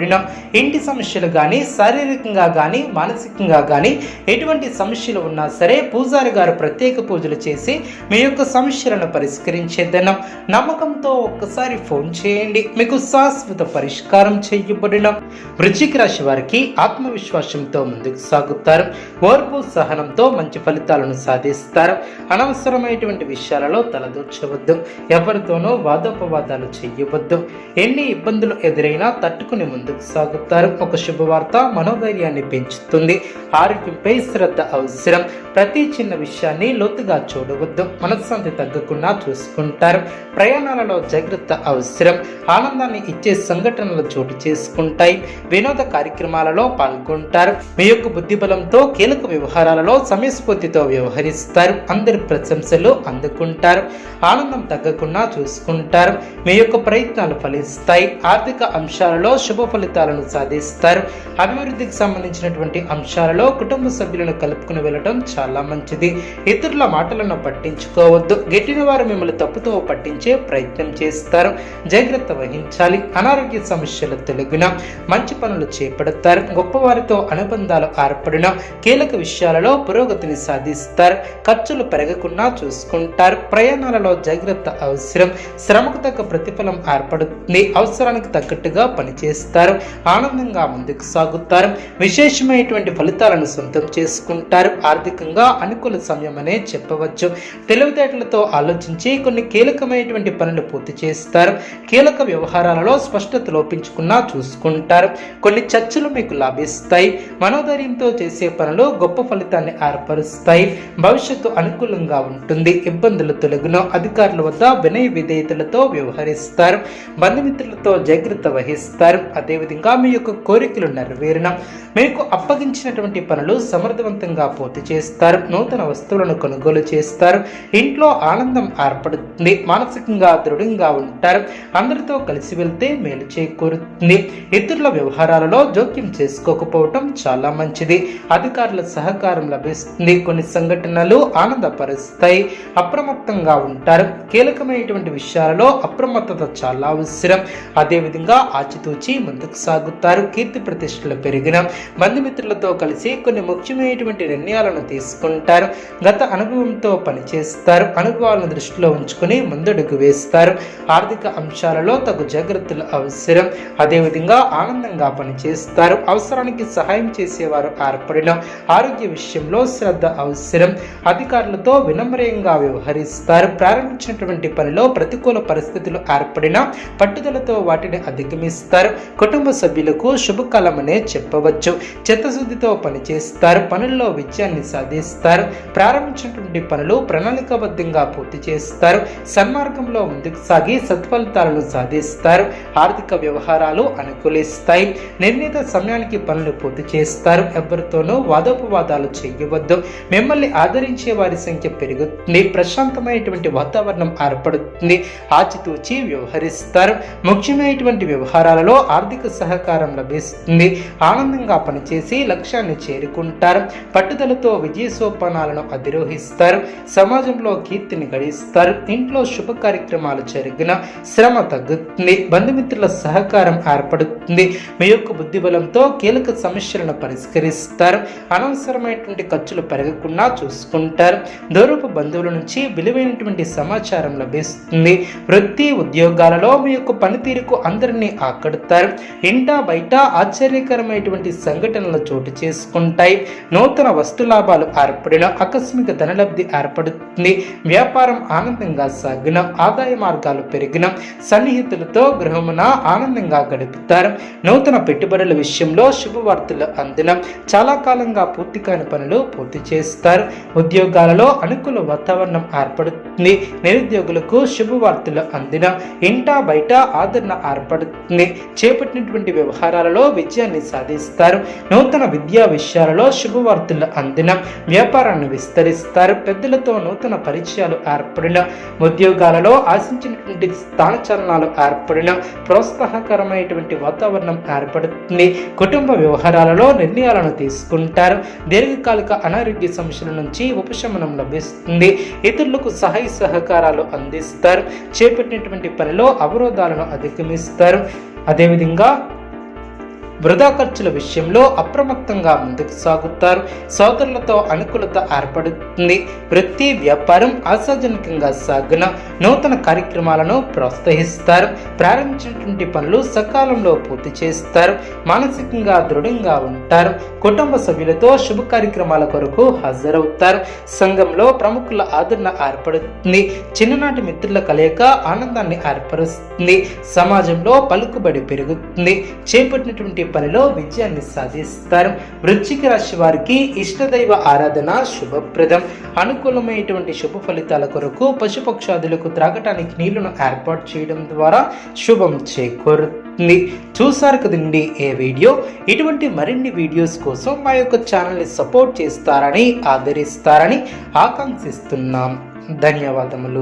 చేయబడిన ఇంటి సమస్యలు కానీ శారీరకంగా కానీ మానసికంగా కానీ ఎటువంటి సమస్యలు ఉన్నా సరే పూజారి గారు ప్రత్యేక పూజలు చేసి మీ యొక్క సమస్యలను పరిష్కరించేద్దనం. నమ్మకంతో ఒక్కసారి ఫోన్ చేయండి. మీకు శాశ్వత పరిష్కారం చేయబడిన. వృశ్చిక రాశి వారికి ఆత్మవిశ్వాసంతో ముందుకు సాగుతారు. ఓర్పు సహనంతో మంచి ఫలితాలను సాధిస్తారు. అనవసరమైనటువంటి విషయాలలో తలదూర్చవద్దు. ఎవరితోనూ వాదోపవాదాలు చేయవద్దు. ఎన్ని ఇబ్బందులు ఎదురైనా తట్టుకుని ముందుకు సాగుతారు ఒక శుభవార్త మనోధైర్యాన్ని పెంచుతుంది. ఆరోగ్యంపై శ్రద్ధ అవసరం. ప్రతి చిన్న విషయాన్ని లోతుగా చూడవద్దు. మనశ్శాంతి తగ్గకుండా చూసుకుంటారు. ప్రయాణాలలో జాగ్రత్త అవసరం. ఆనందాన్ని ఇచ్చే సంఘటనలు చోటు చేసుకుంటాయి. వినోద కార్యక్రమాలలో పాల్గొంటారు. మీ యొక్క బుద్ధిబలంతో కీలక వ్యవహారాలలో సమయస్ఫూర్తితో వ్యవహరిస్తారు. అందరి ప్రశంసలు అందుకుంటారు. ఆనందం తగ్గకుండా చూసుకుంటారు. మీ యొక్క ప్రయత్నాలు ఫలిస్తాయి. ఆర్థిక అంశాలలో శుభ ఫలితాలను సాధిస్తారు. అభివృద్ధికి సంబంధించినటువంటి అంశాలలో కుటుంబ సభ్యులను కలుపుకుని వెళ్ళడం చాలా మంచిది. ఇతరుల మాటలను పట్టించుకోవద్దు. గెట్టిన వారు మిమ్మల్ని తప్పుతో పట్టించే ప్రయత్నం చేస్తారు. జాగ్రత్త వహించాలి. అనారోగ్య సమస్యలు తొలగిన మంచి పనులు చేపడతారు. గొప్పవారితో అనుబంధాలు ఏర్పడిన కీలక విషయాలలో పురోగతిని సాధిస్తారు. ఖర్చులు పెరగకుండా చూసుకుంటారు. ప్రయాణాలలో జాగ్రత్త అవసరం. శ్రమకు తగ్గ ప్రతిఫలం ఏర్పడుతుంది. అవసరానికి తగ్గట్టుగా పనిచేస్తారు. ఆనందంగా ముందుకు సాగుతారు విశేషమైనటువంటి ఫలితాలను సొంతం చేసుకుంటారు ఆర్థికంగా అనుకూల సమయం అనే చెప్పవచ్చు. తెలివితేటలతో ఆలోచించి కొన్ని కీలకమైనటువంటి పనులు పూర్తి చేస్తారు. కీలక వ్యవహారాలలో స్పష్టత లోపించుకున్నా చూసుకుంటారు. కొన్ని చర్చలు మీకు లాభిస్తాయి. మనోధైర్యంతో చేసే పనులు గొప్ప ఫలితాన్ని ఏర్పరుస్తాయి. భవిష్యత్తు అనుకూలంగా ఉంటుంది. ఇబ్బందులు తొలగును. అధికారుల వద్ద వినయ విధేయతలతో వ్యవహరిస్తారు. బంధుమిత్రులతో జాగ్రత్త వహిస్తారు. అదేవిధంగా మీ యొక్క కోరికలు నెరవేరిన మీకు అప్పగించినటువంటి పనులు సమర్థవంతంగా పూర్తి చేస్తారు. నూతన వస్తువులను కొనుగోలు చేస్తారు. ఇంట్లో ఆనందం ఏర్పడుతుంది. మానసికంగా దృఢంగా ఉంటారు. అందరితో కలిసి వెళ్తే మేలు చేకూరుతుంది. ఇతరుల వ్యవహారాలలో జోక్యం చేసుకోకపోవటం చాలా మంచిది. అధికారుల సహకారం లభిస్తుంది. కొన్ని సంఘటనలు ఆనందపరుస్తాయి. అప్రమత్తంగా ఉంటారు. కీలకమైనటువంటి విషయాలలో అప్రమత్తత చాలా అవసరం. అదేవిధంగా ఆచితూచి ముందుకు సాగుతారు. కీర్తి ప్రతిష్టలు పెరిగిన బంధుమిత్రులతో కలిసి కొన్ని ముఖ్యమైనటువంటి నిర్ణయాలను తీసుకుంటారు. గత అనుభవంతో పనిచేస్తారు. అనుభవాలను దృష్టిలో ఉంచుకుని ముందడుగు వేస్తారు. ఆర్థిక అంశాలలో తగు జాగ్రత్తలు అవసరం. అదేవిధంగా ఆనందంగా పనిచేస్తారు. అవసరానికి సహాయం చేసేవారు ఏర్పడిన ఆరోగ్య విషయంలో శ్రద్ధ అవసరం. అధికారులతో వినమ్రయంగా వ్యవహరిస్తారు. ప్రారంభించినటువంటి పనిలో ప్రతికూల పరిస్థితులు ఏర్పడినా పట్టుదలతో వాటిని అధిగమిస్తారు. కుటుంబ సభ్యులకు శుభకాలమనే చెప్పవచ్చు. చిత్తశుద్ధితో పనిచేస్తారు. పనుల్లో విజయాన్ని సాధిస్తారు. ప్రారంభించినటువంటి పనులు ప్రణాళికాబద్ధంగా పూర్తి చేస్తారు. సన్మార్గంలో ముందుకు సాగి సత్ఫలితాలను సాధిస్తారు. ఆర్థిక వ్యవహారాలు అనుకూలిస్తాయి. నిర్ణీత సమయానికి పనులు పూర్తి చేస్తారు. ఎవరితోనూ వాదోపవాదాలు చేయవద్దు. మిమ్మల్ని ఆదరించే వారి సంఖ్య పెరుగుతుంది. ప్రశాంతమైనటువంటి వాతావరణం ఏర్పడుతుంది. ఆచితూచి వ్యవహరిస్తారు. ముఖ్యమైనటువంటి వ్యవహారాలలో ఆర్థిక సహకారం లభిస్తుంది. ఆనందంగా పనిచేసి లక్ష్యాన్ని చేరుకుంటారు. పట్టుదలతో విజయ సోపానాలను అధిరోహిస్తారు. సమాజంలో కీర్తిని గడిస్తారు. ఇంట్లో శుభ కార్యక్రమాలు జరిగిన శ్రమ తగ్గుతుంది. బంధుమిత్రుల సహకారం ఏర్పడుతుంది. మీ యొక్క బుద్ధిబలంతో కీలక సమస్యలను పరిష్కరిస్తారు. అనవసరమైనటువంటి ఖర్చులు పెరగకుండా చూసుకుంటారు. దూరపు బంధువుల నుంచి విలువైనటువంటి సమాచారం లభిస్తుంది. వృత్తి ఉద్యోగాలలో మీ యొక్క పనితీరుకు అందరినీ ఆకడతారు. ఇంటా బయట ఆశ్చర్యకరమైనటువంటి సంఘటనలు చోటు చేసుకుంటాయి. నూతన వస్తు లాభాలు ఏర్పడిన ఆకస్మిక ధనలబ్ధి ఏర్పడుతుంది. వ్యాపారం ఆనందంగా సాగిన ఆదాయ మార్గాలు పెరిగిన సన్నిహితులతో గృహమున ఆనందంగా గడుపుతారు. నూతన పెట్టుబడుల విషయంలో శుభవార్తలు అందిన చాలా కాలంగా పూర్తి కాని పనులు పూర్తి చేస్తారు. ఉద్యోగాలలో అనుకూల వాతావరణం ఏర్పడుతుంది. నిరుద్యోగులకు శుభవార్తలు అందిన ఇంటా బయట ఆదరణ ఏర్పడుతుంది. చేపట్టిన చేపట్టినటువంటి వ్యవహారాలలో విజయాన్ని సాధిస్తారు. నూతన విద్యా విషయాలలో శుభవార్తలు అందిన వ్యాపారాన్ని విస్తరిస్తారు. పెద్దలతో నూతన పరిచయాలు ఏర్పడిన ఉద్యోగాలలో ఆశించినటువంటి స్థానచలనాలు ఏర్పడిన ప్రోత్సాహకరమైనటువంటి వాతావరణం ఏర్పడుతుంది. కుటుంబ వ్యవహారాలలో నిర్ణయాలను తీసుకుంటారు. దీర్ఘకాలిక అనారోగ్య సమస్యల నుంచి ఉపశమనం లభిస్తుంది. ఇతరులకు సహాయ సహకారాలు అందిస్తారు. చేపట్టినటువంటి పనిలో అవరోధాలను అధిగమిస్తారు. అదేవిధంగా వృధా ఖర్చుల విషయంలో అప్రమత్తంగా ముందుకు సాగుతారు. సోదరులతో అనుకూలత ఏర్పడుతుంది. వృత్తి వ్యాపారం ఆశాజనకంగా సాగిన నూతన కార్యక్రమాలను ప్రోత్సహిస్తారు. ప్రారంభించినటువంటి పనులు సకాలంలో పూర్తి చేస్తారు. మానసికంగా దృఢంగా ఉంటారు. కుటుంబ సభ్యులతో శుభ కార్యక్రమాల కొరకు హాజరవుతారు. సంఘంలో ప్రముఖుల ఆదరణ ఏర్పడుతుంది. చిన్ననాటి మిత్రుల కలయిక ఆనందాన్ని ఏర్పరుస్తుంది. సమాజంలో పలుకుబడి పెరుగుతుంది. చేపట్టినటువంటి పనిలో విజయాన్ని సాధిస్తారు. వృశ్చిక రాశి వారికి ఇష్టదైవ ఆరాధన శుభప్రదం. అనుకూలమైనటువంటి శుభ ఫలితాల కొరకు పశుపక్షాదులకు త్రాగటానికి నీళ్ళను ఏర్పాటు చేయడం ద్వారా శుభం చేకూరుతుంది. చూసారు కదండి ఏ వీడియో? ఇటువంటి మరిన్ని వీడియోస్ కోసం మా యొక్క ఛానల్ని సపోర్ట్ చేస్తారని ఆదరిస్తారని ఆకాంక్షిస్తున్నాం. ధన్యవాదములు.